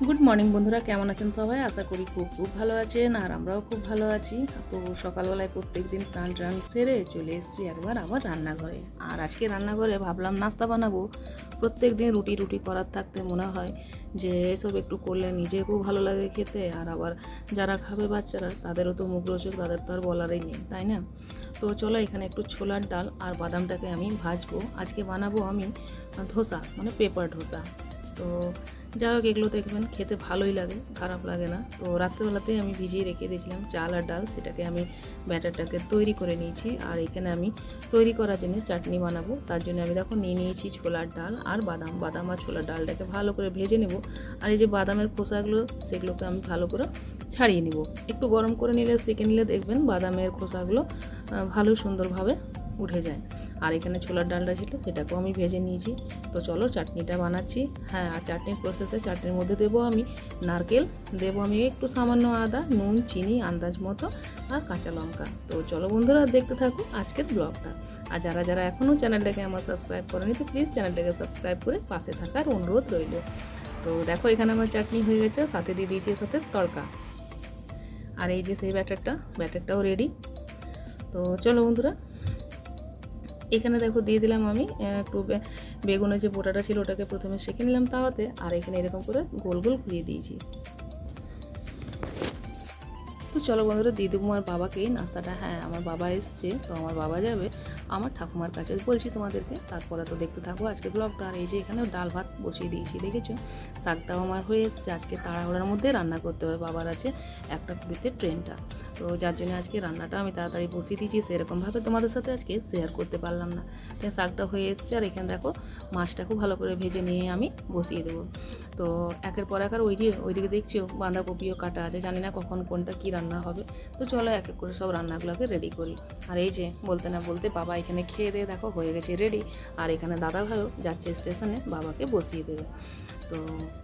Good morning বন্ধুরা। কেমন আছেন সবাই? আশা করি খুব খুব ভালো আছেন, আর আমরাও খুব ভালো আছি। তো সকালবেলায় প্রত্যেক দিন স্নান টান সেরে চলে এসেছি একবার আবার রান্নাঘরে। আর আজকে রান্নাঘরে ভাবলাম নাস্তা বানাবো। প্রত্যেক দিন রুটি রুটি করার থাকতে মনে হয় যে এসব একটু করলে নিজেকেও ভালো লাগে খেতে, আর আবার যারা খাবে বাচ্চারা, তাদেরও তো মুখ রোচক, তাদের তো আর বলারই নেই, তাই না? তো চলো এখানে একটু ছোলার ডাল আর বাদামটাকে আমি ভাজবো। আজকে বানাবো আমি ধোসা মানে পেপার ধোসা। তো যাই হোক, এগুলো দেখবেন খেতে ভালোই লাগে, খারাপ লাগে না। তো রাত্রেবেলাতেই আমি ভিজিয়ে রেখে দিয়েছিলাম চাল আর ডাল, সেটাকে আমি ব্যাটারটাকে তৈরি করে নিয়েছি। আর এখানে আমি তৈরি করার জন্য চাটনি বানাবো, তার জন্য আমি দেখো নিয়ে নিয়েছি ছোলার ডাল আর বাদাম। বাদাম আর ছোলার ডালটাকে ভালো করে ভেজে নেব। আর এই যে বাদামের খোসাগুলো, সেগুলোকে আমি ভালো করে ছাড়িয়ে নেব। একটু গরম করে নিলে, সেকে নিলে দেখবেন বাদামের খোসাগুলো ভালো সুন্দরভাবে উঠে যায়। আর এখানে ছোলার ডালটা ছিল, সেটাকেও আমি ভেজে নিয়েছি। তো চলো চাটনিটা বানাচ্ছি। হ্যাঁ আর চাটনির প্রসেসে চাটনির মধ্যে দেবো আমি নারকেল, দেবো আমি একটু সামান্য আদা, নুন, চিনি, আন্দাজ মতো আর কাঁচা লঙ্কা। তো চলো বন্ধুরা, দেখতে থাকো আজকের ব্লগটা। আর যারা যারা এখনও চ্যানেলটাকে আমার সাবস্ক্রাইব করেনি, তো প্লিজ চ্যানেলটাকে সাবস্ক্রাইব করে পাশে থাকার অনুরোধ রইল। তো দেখো, এখানে আমার চাটনি হয়ে গেছে, সাথে দিয়ে দিয়েছি সাথে তড়কা। আর এই যে সেই ব্যাটারটা, ব্যাটারটাও রেডি তো চলো বন্ধুরা এখানে দেখো দিয়ে দিলাম আমি একটু বেগুনের যে বোটাটা ছিল ওটাকে প্রথমে সেঁকে নিলাম তাওয়াতে, আর এখানে এরকম করে গোল গোল ঘুরিয়ে দিয়েছি। তো চলো বন্ধুরা, দিয়ে দেবো আমার বাবাকে নাস্তাটা হ্যাঁ আমার বাবা এসছে, তো আমার বাবা যাবে, আমার ঠাকুমার কাছে বলছি তোমাদেরকে, তারপরে তো দেখতে থাকব আজকে ব্লগটা, আর এই যে এখানে ডাল ভাত বসিয়ে দিয়েছি, দেখেছ? শাকটাও আমার হয়ে এসছে, আজকে তাড়াহুড়ার মধ্যে রান্না করতে হবে, বাবার আছে একটা কুড়িতে ট্রেনটা। তো যার জন্য আজকে রান্নাটা আমি তাড়াতাড়ি বসিয়ে দিয়েছি সেরকমভাবে তোমাদের সাথে আজকে শেয়ার করতে পারলাম না। তাই শাকটা হয়ে এসছে, আর এখানে দেখো মাছটা খুব ভালো করে ভেজে নিয়ে আমি বসিয়ে দেবো। তো একের পর এক আর ওই যে ওইদিকে দেখছিও বাঁধাকপিও কাটা আছে, জানি না কখন কোনটা কী রান্না হবে। তো চলো এক এক করে সব রান্নাগুলোকে রেডি করি। আর এই যে বলতে না বলতে বাবা এখানে খেয়ে দিয়ে দেখো হয়ে গেছে রেডি আর এখানে দাদা ভাইও যাচ্ছে স্টেশনে বাবাকে বসিয়ে দেবে। তো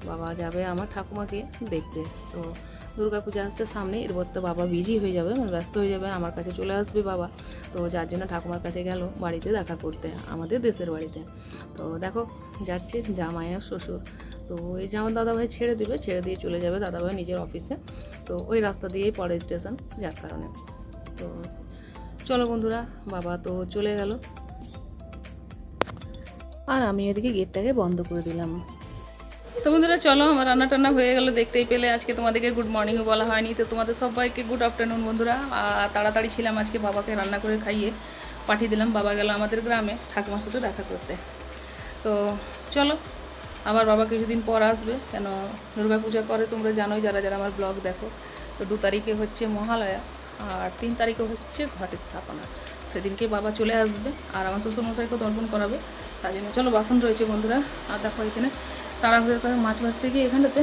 বাবা যাবে আমার ঠাকুমাকে দেখতে। তো দুর্গা পূজা আসছে সামনে এরপর তো বাবা বিজি হয়ে যাবে মানে ব্যস্ত হয়ে যাবে, আমার কাছে চলে আসবে বাবা। তো যার জন্য ঠাকুমার কাছে গেল বাড়িতে দেখা করতে, আমাদের দেশের বাড়িতে। তো দেখো, যাচ্ছে জামাই আর শ্বশুর। তো ওই জামার দাদাভাই ছেড়ে দিবে, ছেড়ে দিয়ে চলে যাবে দাদাভাই নিজের অফিসে তো ওই রাস্তা দিয়েই পরে স্টেশন যার কারণে। তো চলো বন্ধুরা, বাবা তো চলে গেল। আর আমি ওদিকে গেটটাকে বন্ধ করে দিলাম। তো বন্ধুরা, চলো আমার রান্না টান্না হয়ে গেল, দেখতেই পেলে আজকে তোমাদেরকে গুড মর্নিংও বলা হয়নি। তো তোমাদের সবাইকে গুড আফটারনুন বন্ধুরা। আর তাড়াতাড়ি ছিলাম আজকে বাবাকে রান্না করে খাইয়ে পাঠিয়ে দিলাম, বাবা গেল আমাদের গ্রামে ঠাকুমার সাথে দেখা করতে। তো চলো, আবার বাবা কিছুদিন পর আসবে, কেন দুর্গা পূজা করে তোমরা জানোই, যারা যারা আমার ব্লগ দেখো। তো দু তারিখে হচ্ছে মহালয়া, আর তিন তারিখে হচ্ছে ঘট স্থাপনা সেদিনকে বাবা চলে আসবে, আর আমার শ্বশুরমশাইকে দর্পণ করাবে। তার জন্য চলো বাসন রয়েছে বন্ধুরা, আর দেখো এখানে তাড়াহুড়ো করে মাছ ভাজতে গিয়ে এখানটাতে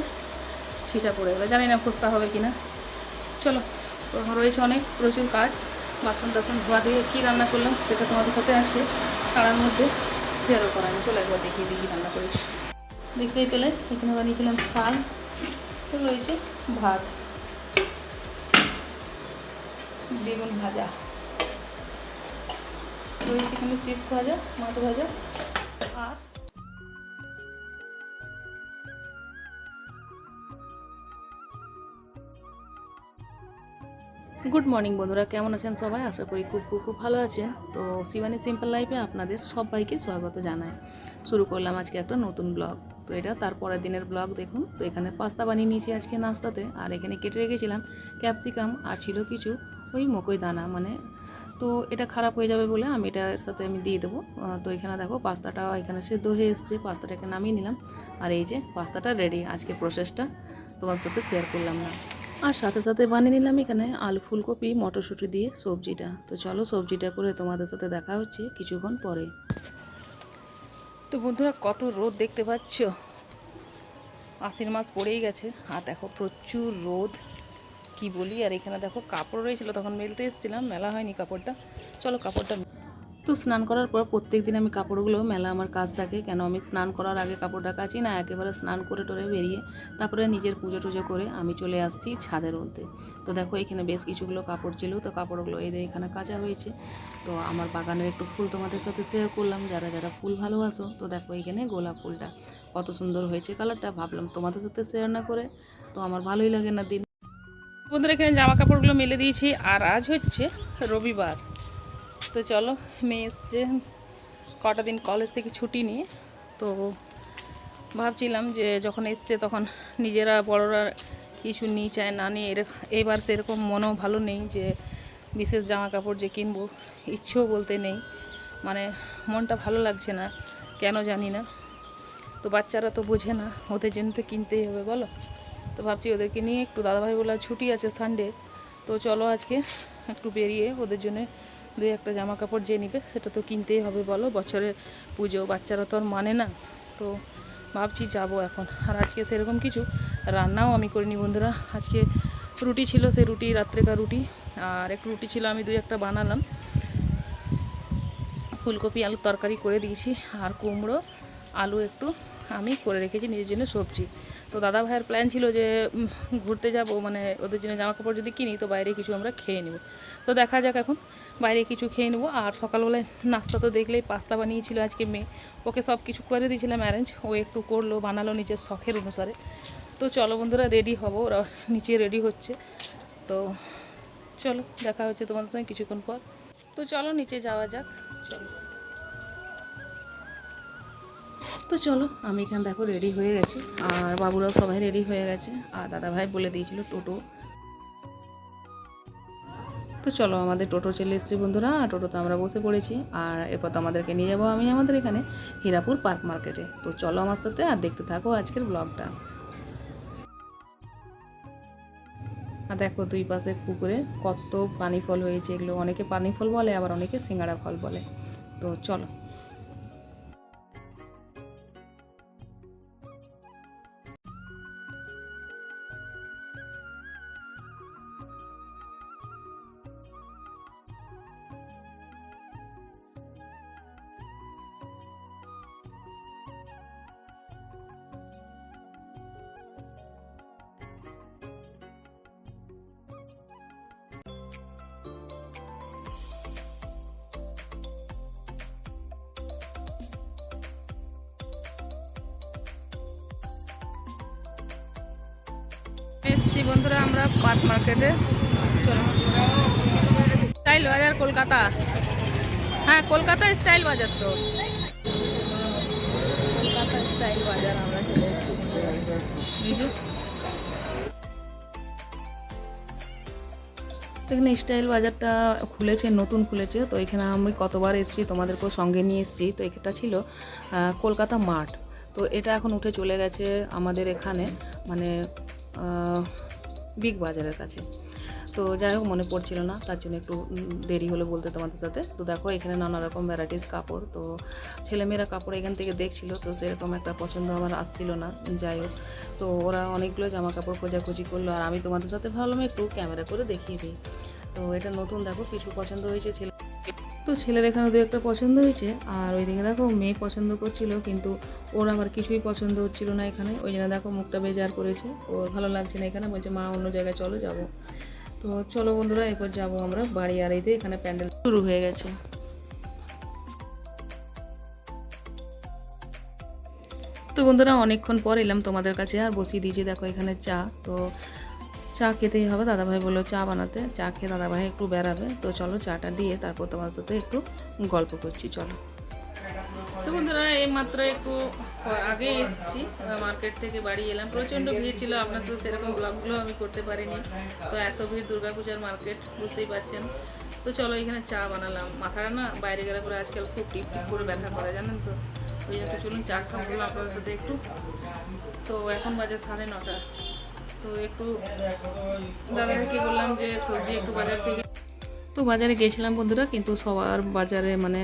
ছিটা পড়ে গেলো। জানি না ফুচকা হবে কি না চলো রয়েছে অনেক প্রচুর কাজ। বাসন টাসন ধোয়া দিয়ে কী রান্না করলাম সেটা তোমাদের সাথে আসবে। তারার মধ্যে শেয়ারও করা আমি চলো একবার দেখিয়ে দিই রান্না করেছি। দেখতেই পেলে, এখানে বানিয়েছিলাম তো রয়েছে ভাত। বেগুন ভাজা। রয়েছে এখানে চিপস ভাজা, মাছ ভাজা, আর গুড মর্নিং বন্ধুরা। কেমন আছেন সবাই? আশা করি খুব খুব খুব ভালো আছেন। তো শিবানী সিম্পল লাইফে আপনাদের সবাইকে স্বাগত জানাই। শুরু করলাম আজকে একটা নতুন ব্লগ তো এটা তার পরের দিনের ব্লগ দেখুন। তো এখানে পাস্তা বানিয়ে নিয়েছি আজকে নাস্তাতে। আর এখানে কেটে রেখেছিলাম ক্যাপসিকাম আর ছিল কিছু ওই মকই দানা। মানে তো এটা খারাপ হয়ে যাবে বলে আমি এটার সাথে আমি দিয়ে দেবো। তো এখানে দেখো পাস্তাটা এখানে সেদ্ধ হয়ে এসছে। পাস্তাটাকে নামিয়ে নিলাম। আর এই যে পাস্তাটা রেডি আজকে প্রসেসটা তোমার সাথে শেয়ার করলাম না। আর সাথে সাথে বানিয়ে নিলাম এখানে আলু ফুলকপি, মটরশুঁটি দিয়ে সবজিটা। তো চলো সবজিটা করে তোমাদের সাথে দেখা হচ্ছে কিছুক্ষণ পরে। তো বন্ধুরা, কত রোদ দেখতে পাচ্ছ? আশ্বিন মাস পড়েই গেছে। আর দেখো, প্রচুর রোদ। কি বলি? আর এখানে দেখো, কাপড় রয়েছিল, তখন মেলতে এসেছিলাম। মেলা হয়নি কাপড়টা। চলো, কাপড়টা স্নান করার পর প্রত্যেক দিন আমি কাপড়গুলো, মেলা আমার কাজ থাকে, কেন আমি স্নান করার আগে কাপড়টা কাচি না, একেবারে স্নান করে টোরে বেরিয়ে তারপরে নিজের পুজো টুজো করে আমি চলে আসছি ছাদের মধ্যে। তো দেখো এখানে বেশ কিছুগুলো কাপড় ছিল, তো কাপড়গুলো এই যে এখানে কাচা হয়েছে। তো আমার বাগানের একটু ফুল তোমাদের সাথে শেয়ার করলাম, যারা যারা ফুল ভালোবাসো, তো দেখো এখানে গোলাপ ফুলটা কত সুন্দর হয়েছে কালারটা ভাবলাম তোমাদের সাথে শেয়ার না করে, তো আমার ভালোই লাগে না দিন। বন্ধুরা এখানে জামা কাপড়গুলো মেলে দিয়েছি, আর আজ হচ্ছে রবিবার। তো চলো, মেয়ে এসছে। কটা দিন কলেজ থেকে ছুটি নিয়ে, তো ভাবছিলাম যে যখন এসছে তখন নিজেরা বড়রা কিছু নিই চায়, না নিয়ে এবার সেরকম মনও ভালো নেই যে বিশেষ জামা কাপড় যে কিনবো, ইচ্ছেও বলতে নেই। মানে মনটা ভালো লাগছে না, কেন জানি না। তো বাচ্চারা তো বোঝে না, ওদের জন্য তো কিনতেই হবে, বলো। তো ভাবছি ওদেরকে নিয়ে একটু দাদাভাই বলা ছুটি আছে সানডে তো চলো আজকে একটু বেরিয়ে ওদের জন্য দুই একটা জামা কাপড় যে নিবে, সেটা তো কিনতেই হবে বলো। বছরে পুজো, বাচ্চারা তো আর মানে না। তো ভাবছি যাব এখন। আর আজকে সেরকম কিছু রান্নাও আমি করিনি বন্ধুরা। আজকে রুটি ছিল সেই রুটি রাত্রেকার রুটি। আর একটু রুটি ছিল, আমি দুই একটা বানালাম। ফুলকপি, আলুর তরকারি করে দিয়েছি। আর কুমড়ো, আলু একটু আমি করে রেখেছি, নিজের জন্য সবজি। তো দাদা ভাইয়ের প্ল্যান ছিল যে ঘুরতে যাব মানে ওদের জন্য জামা কাপড় যদি কিনি, তো বাইরে কিছু আমরা খেয়ে নেব। তো দেখা যাক এখন, বাইরে কিছু খেয়ে নেব। আর সকালবেলায় নাস্তা তো দেখলেই পাস্তা বানিয়েছিল আজকে মেয়ে। ওকে সব কিছু করে দিয়েছিলাম অ্যারেঞ্জ ও একটু করল, বানালো নিজের শখের অনুসারে। তো চলো বন্ধুরা রেডি হব, ওরা নিচে রেডি হচ্ছে। তো চলো, দেখা হচ্ছে তোমাদের সঙ্গে কিছুক্ষণ পর। তো চলো, নিচে যাওয়া যাক। চলো। তো চলো, আমি এখানে দেখো রেডি হয়ে গেছি। আর বাবুরাও সবাই রেডি হয়ে গেছে। আর দাদা ভাই বলে দিয়েছিল টোটো। তো চলো, আমাদের টোটো চলে এসেছি বন্ধুরা। টোটোতে আমরা বসে পড়েছি। আর এরপর তো আমাদেরকে নিয়ে যাব আমি আমাদের এখানে, হীরাপুর পার্ক মার্কেটে। তো চলো আমার সাথে আর দেখতে থাকো আজকের ব্লগটা আর দেখো, দুই পাশে পুকুরে কত পানি ফল হয়েছে। এগুলো অনেকে পানি ফল বলে, আবার অনেকে সিঙ্গাড়া ফল বলে। তো চলো। এসছি বন্ধুরা আমরা পার্ক মার্কেটে। স্টাইল বাজার কলকাতা। হ্যাঁ কলকাতা স্টাইল বাজার তো। কলকাতা স্টাইল বাজার আমরা তো এখানে স্টাইল বাজারটা খুলেছে, নতুন খুলেছে। তো এখানে আমি কতবার এসেছি তোমাদেরকেও সঙ্গে নিয়ে এসেছি। তো এটা ছিল কলকাতা মার্ট তো এটা এখন উঠে চলে গেছে আমাদের এখানে। মানে বিগ বাজারের কাছে। তো যাই হোক, মনে পড়ছিল না, তার জন্য একটু দেরি হলো বলতে তোমাদের সাথে। তো দেখো, এখানে নানা রকম ভ্যারাইটিস কাপড়। তো ছেলেমেয়েরা কাপড় এখান থেকে দেখছিল, তো সেরকম একটা পছন্দ আমার আসছিল না। যাই হোক, তো ওরা অনেকগুলো জামা কাপড় খোঁজাখুঁজি করল, আর আমি তোমাদের সাথে ভাবলাম একটু ক্যামেরা করে দেখিয়ে দিই। তো এটা নতুন, দেখো, কিছু পছন্দ হয়েছে ছেলে তো ছেলের এখানে দু একটা পছন্দ হয়েছে, আর ওইদিকে দেখো মেয়ে পছন্দ করছিল, কিন্তু ওর আবার কিছুই পছন্দ হচ্ছিল না এখানে। ওই জন্য দেখো মুখটা বেজার করেছে, ওর ভালো লাগছে না এখানে, বলছে, মা, অন্য জায়গায় চলো, যাব। তো চলো বন্ধুরা, এরপর যাব আমরা বাড়ি, আর এইতে এখানে প্যান্ডেল শুরু হয়ে গেছে। তো বন্ধুরা, অনেকক্ষণ পর এলাম তোমাদের কাছে, আর বসিয়ে দিয়েছি, দেখো এখানে চা। তো চা খেতেই হবে। দাদাভাই বলল চা বানাতে। চা খেয়ে দাদাভাই একটু বেড়াবে। তো চলো চাটা দিয়ে তারপর তোমার সাথে একটু গল্প করছি, চলো। তো বন্ধুরা, এই মাত্র একটু আগে এসেছি। মার্কেট থেকে বাড়ি এলাম। প্রচণ্ড ভিড় ছিল। আপনার সাথে সেরকম ব্লগগুলো আমি করতে পারিনি। তো এত ভিড় দুর্গাপূজার মার্কেট, বুঝতেই পারছেন। তো চলো এখানে চা বানালাম। মাথাটা না বাইরে গেলে পরে আজকাল খুব টিপ টিপ করে ব্যথা করে, জানেন তো? ওই জন্য চলুন, চা বললাম আপনাদের সাথে একটু। তো এখন বাজে সাড়ে নটা। তো একটু বাজার থেকে তো বাজারে গিয়েছিলাম বন্ধুরা, কিন্তু সবার বাজারে মানে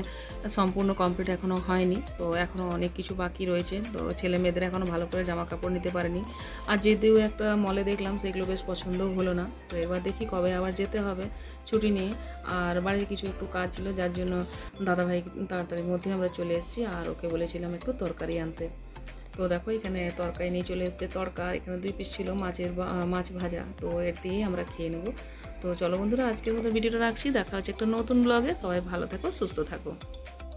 সম্পূর্ণ কমপ্লিট এখনও হয়নি। তো এখনও অনেক কিছু বাকি রয়েছে। তো ছেলে মেয়েদের এখনও ভালো করে জামা কাপড় নিতে পারেনি। আর যেতেও একটা মলে দেখলাম, সেগুলো বেশ পছন্দও হলো না। তো এবার দেখি কবে আবার যেতে হবে ছুটি নিয়ে। আর বাড়ির কিছু একটু কাজ ছিল, যার জন্য দাদাভাই তাড়াতাড়ির মধ্যে আমরা চলে এসেছি। আর ওকে বলেছিলাম একটু তরকারি আনতে। তো দেখো, এখানে তরকারি নিয়ে চলে এসছে। তরকা এখানে দুই পিস ছিল মাছের মাছ ভাজা। তো এর দিয়েই আমরা খেয়ে নেব। তো চলো বন্ধুরা, আজকের মতো ভিডিওটা রাখছি। দেখা হচ্ছে একটা নতুন ব্লগে সবাই ভালো থাকো, সুস্থ থাকো।